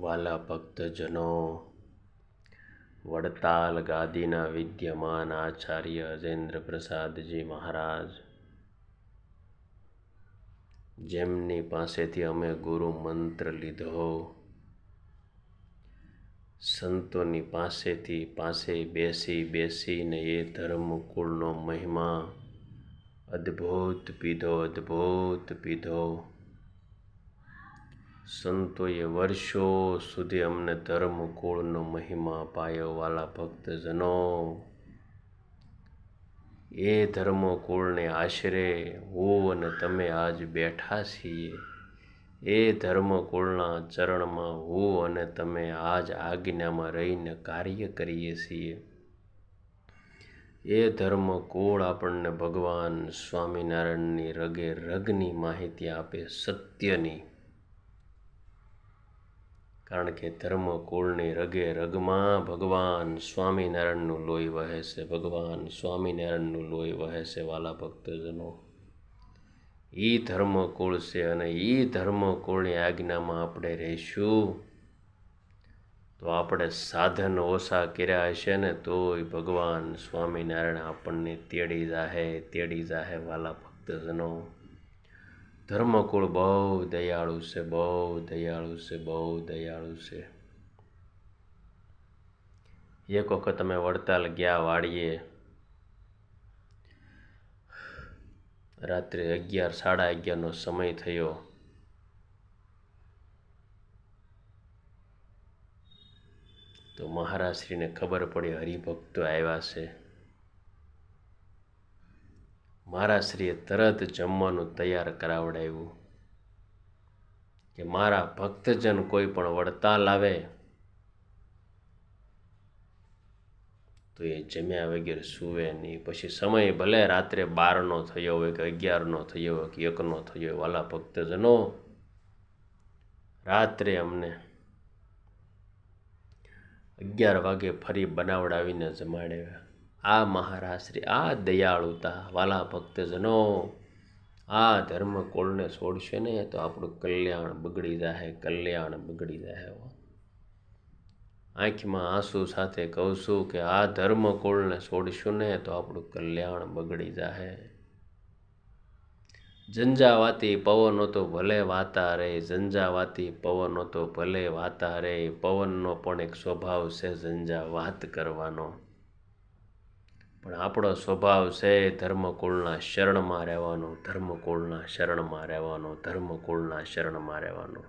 વાલા ભક્તજનો વડતાલ ગાદીના વિદ્યમાન આચાર્ય અજેન્દ્ર પ્રસાદજી મહારાજ જેમની પાસેથી અમે ગુરુ મંત્ર લીધો સંતોની પાસેથી પાસે બેસી બેસીને એ ધર્મકુળનો મહિમા અદ્ભુત પીધો અદ્ભુત પીધો સંતોએ વર્ષો સુધી અમને ધર્મ કુળનો મહિમા પાયો વાલા ભક્તજનો. એ ધર્મ કુળને આશરે હું અને તમે આજ બેઠા છીએ. એ ધર્મકુળના ચરણમાં હું અને તમે આજ આજ્ઞામાં રહીને કાર્ય કરીએ છીએ. એ ધર્મકુળ આપણને ભગવાન સ્વામિનારાયણની રગે રગની માહિતી આપે સત્યની. કારણ કે ધર્મ કુળની રગે રગમાં ભગવાન સ્વામિનારાયણનું લોહી વહે છે, ભગવાન સ્વામિનારાયણનું લોહી વહે છે વાલા ભક્તજનો. એ ધર્મ કુળ છે અને એ ધર્મ કુળની આજ્ઞામાં આપણે રહીશું. તો આપણે સાધન ઓછા કર્યા હશે ને, તોય ભગવાન સ્વામિનારાયણ આપણને તેડી જાહે તેડી જાહે વાલા ભક્તજનો. ધર્મકુળ બહુ દયાળુ છે, બહુ દયાળુ છે, બહુ દયાળુ છે. એક વખત અમે વડતાલ ગયા વાડીએ. રાત્રે અગિયાર, સાડા અગિયારનો સમય થયો. તો મહારાજશ્રીને ખબર પડી હરિભક્તો આવ્યા છે. મહારાજશ્રીએ તરત જમવાનું તૈયાર કરાવડાવ્યું કે મારા ભક્તજન કોઈ પણ વડતાલ આવે તો એ જમ્યા વગેરે સૂવે નહીં. પછી સમય ભલે રાત્રે બારનો થયો હોય કે અગિયારનો થયો હોય કે એકનો થયો હોય, વાલા ભક્તજનો, રાત્રે અમને અગિયાર વાગે ફરી બનાવડાવીને જમાડ્યા. આ મહારાશ્રી આ દયાળુતા વાલા ભક્તજનો, આ ધર્મ કોળને છોડશે ને તો આપણું કલ્યાણ બગડી જાય કલ્યાણ બગડી જાય આંખમાં આંસુ સાથે કહું છું કે આ ધર્મ કોળને છોડશું ને તો આપણું કલ્યાણ બગડી જાય ઝંઝાવાતી પવનો તો ભલે વાતા રે, ઝંઝાવાતી પવનો તો ભલે વાતા રે, પવનનો પણ એક સ્વભાવ છે ઝંઝાવાત કરવાનો. પણ આપણો સ્વભાવ છે ધર્મકુળના શરણમાં રહેવાનો ધર્મકુળના શરણમાં રહેવાનો ધર્મકુળના શરણમાં રહેવાનો.